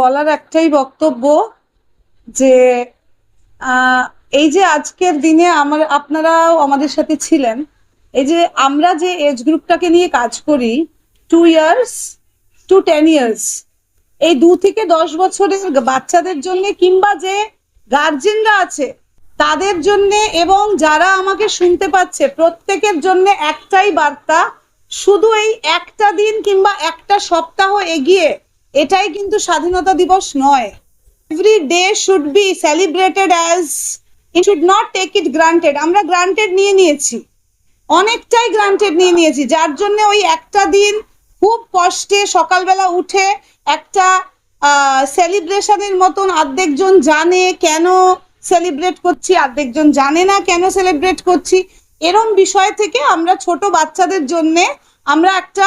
বলার একটাই বক্তব্য যে এই যে আজকের দিনে আমার, আপনারাও আমাদের সাথে ছিলেন, এই যে আমরা যে এজ গ্রুপটাকে নিয়ে কাজ করি two years to ten years এই দু থেকে দশ বছরের বাচ্চাদের জন্য কিংবা যে গার্জেনরা আছে, তাদের জন্য এবং যারা আমাকে শুনতে পাচ্ছে, প্রত্যেকের জন্য একটাই বার্তা, শুধু এই একটা দিন কিংবা একটা সপ্তাহ এগিয়ে এটাই কিন্তু স্বাধীনতা দিবস নয়। Every day should be celebrated as it should not take it granted আমরা গ্রান্টেড নিয়ে নিয়েছি। অনেকটাই গ্রান্টেড নিয়ে নিয়েছি। যার জন্য ওই একটা দিন খুব কষ্টে সকালবেলা উঠে একটা সেলিব্রেশনের মতন অর্ধেকজন জানে কেন সেলিব্রেট করছি অর্ধেকজন জানে না কেন সেলিব্রেট করছি। এরম বিষয় থেকে আমরা ছোট বাচ্চাদের জন্য আমরা একটা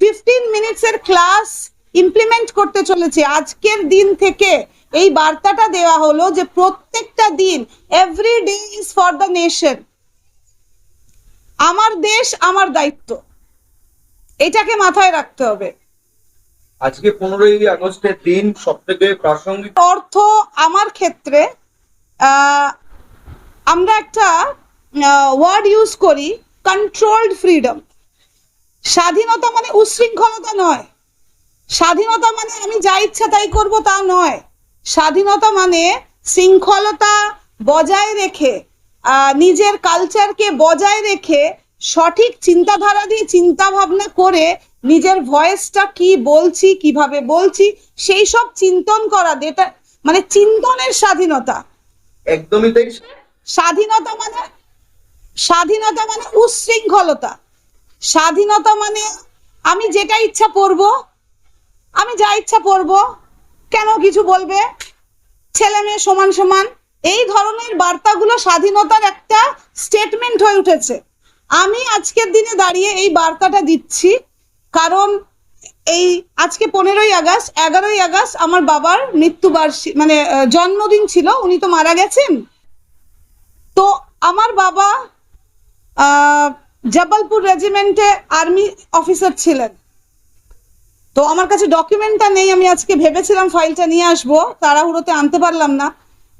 ফিফটিন মিনিটসের ক্লাস ইমপ্লিমেন্ট করতে চলেছি। আজকের দিন থেকে এই বার্তাটা দেওয়া হলো যে প্রত্যেকটা দিন every day is for the nation আমার দেশ আমার দায়িত্ব। এটাকে মাথায় রাখতে হবে। আজকে পনেরোই আগস্টের দিন সব থেকে প্রাসঙ্গিক অর্থ আমার ক্ষেত্রে আহ, আমরা একটা ওয়ার্ড ইউজ করি কন্ট্রোলড ফ্রিডম স্বাধীনতা মানে উশৃঙ্খলতা নয়। স্বাধীনতা মানে আমি যা ইচ্ছা তাই করব তা নয়। স্বাধীনতা মানে শৃঙ্খলতা বজায় রেখে নিজের কালচারকে বজায় রেখে সঠিক চিন্তাধারা দিয়ে চিন্তা ভাবনা করে নিজের ভয়েসটা কি বলছি কীভাবে বলছি সেই সব চিন্তন করা যেটা মানে চিন্তনের স্বাধীনতা। একদমই তাই। স্বাধীনতা মানে স্বাধীনতা মানে উশৃঙ্খলতা। স্বাধীনতা মানে আমি যেটা ইচ্ছা পড়ব আমি যা ইচ্ছা পড়ব কেন কিছু বলবে? ছেলে মেয়ে সমান সমান। এই ধরনের বার্তাগুলো স্বাধীনতার একটা স্টেটমেন্ট হয়ে উঠেছে। আমি আজকের দিনে দাঁড়িয়ে এই বার্তাটা দিচ্ছি। কারণ এই আজকে পনেরোই আগস্ট, এগারোই আগস্ট আমার বাবার মৃত্যুবার্ষিকী মানে জন্মদিন ছিল। উনি তো মারা গেছেন। তো আমার বাবা জবলপুর রেজিমেন্টে আর্মি অফিসার ছিলেন। তো আমার কাছে ডকুমেন্টটা নেই, আমি আজকে ভেবেছিলাম ফাইলটা নিয়ে আসব, তাড়াহুড়োতে আনতে পারলাম না।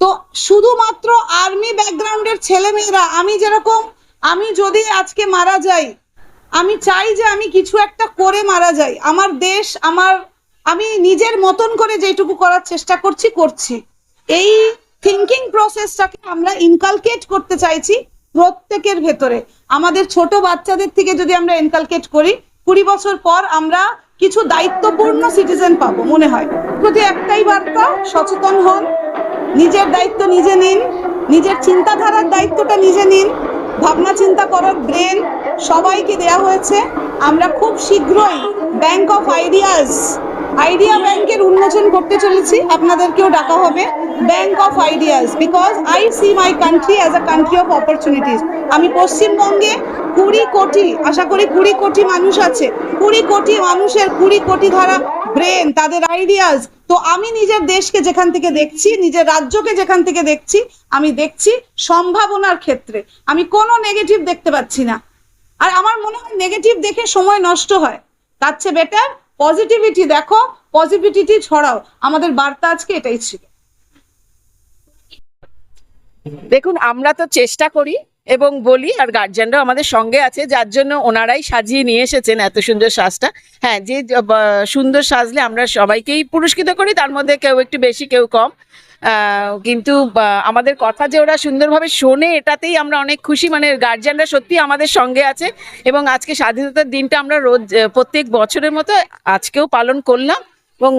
তো শুধুমাত্র আর্মি ব্যাকগ্রাউন্ডের ছেলে মেয়েরা আমি যেরকম, আমি যদি আজকে মারা যাই, আমি চাই যে আমি কিছু একটা করে মারা যাই। আমার দেশ, আমার, আমি নিজের মতন করে যেটুকু করার চেষ্টা করছি করছি। এই থিঙ্কিং প্রসেসটাকে আমরা ইনকালকেট করতে চাইছি প্রত্যেকের ভেতরে। আমাদের ছোট বাচ্চাদের থেকে যদি আমরা ইনকালকেট করি, কুড়ি বছর পর আমরা কিছু দায়িত্বপূর্ণ সিটিজেন পাবো, মনে হয়। প্রতি একটাই বার্তা, সচেতন হন, নিজের দায়িত্ব নিজে নিন, নিজের চিন্তাধারার দায়িত্বটা নিজে নিন, ভাবনা চিন্তা করার ব্রেন সবাইকে দেয়া হয়েছে। আমরা খুব শীঘ্রই ব্যাংক অফ আইডিয়াস আইডিয়া ব্যাংকের উন্মোচন করতে চলেছি। আপনাদেরকেও ডাকা হবে। Bank of ideas because I see my country as a country of opportunities আমি পশ্চিমবঙ্গে কুড়ি কোটি, আশা করি কুড়ি কোটি মানুষ আছে, কুড়ি কোটি মানুষের কুড়ি কোটি ধারা ব্রেন তাদের আইডিয়াস তো আমি নিজের দেশকে যেখান থেকে দেখছি, নিজের রাজ্যকে যেখান থেকে দেখছি, আমি দেখছি সম্ভাবনার ক্ষেত্রে। আমি কোনো নেগেটিভ দেখতে পাচ্ছি না। আর আমার মনে হয় নেগেটিভ দেখে সময় নষ্ট হয়। তার চেয়ে বেটার পজিটিভিটি দেখো পজিটিভিটি ছড়াও। আমাদের বার্তা আজকে এটাই ছিল। দেখুন, আমরা তো চেষ্টা করি এবং বলি, আর গার্জিয়ানরাও আমাদের সঙ্গে আছে, যার জন্য ওনারাই সাজিয়ে নিয়ে এসেছেন এত সুন্দর সাজটা। হ্যাঁ যে সুন্দর সাজলে আমরা সবাইকেই পুরস্কৃত করি, তার মধ্যে কেউ একটু বেশি, কেউ কম। কিন্তু আমাদের কথা যে ওরা সুন্দরভাবে শোনে, এটাতেই আমরা অনেক খুশি। মানে গার্জিয়ানরা সত্যি আমাদের সঙ্গে আছে এবং আজকে স্বাধীনতার দিনটা আমরা রোজ প্রত্যেক বছরের মতো আজকেও পালন করলাম এবং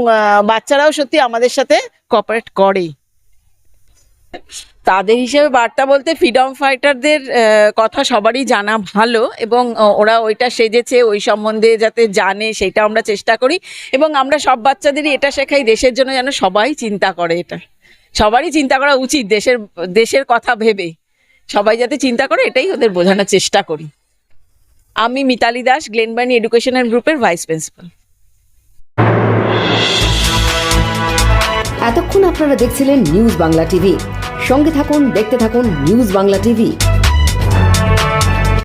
বাচ্চারাও সত্যি আমাদের সাথে কপারেট করেই। তাদের হিসেবে বার্তা বলতে ফ্রিডম ফাইটারদের কথা সবারই জানা ভালো এবং ওরা ওইটা সেজেছে, ওই সম্বন্ধে যাতে জানে, সেটা আমরা চেষ্টা করি এবং আমরা সব বাচ্চাদেরই এটা শেখাই, দেশের জন্য যেন সবাই চিন্তা করে এটা। সবারই চিন্তা করা উচিত, দেশের দেশের কথা ভেবে। সবাই যাতে চিন্তা করে, এটাই ওদের বোঝানোর চেষ্টা করি। আমি মিতালি দাস, গ্লেনবার্নি এডুকেশনাল গ্রুপের ভাইস প্রিন্সিপাল। এতক্ষণ আপনারা দেখছিলেন নিউজ বাংলা টিভি। সঙ্গে থাকুন দেখতে থাকুন নিউজ বাংলা টিভি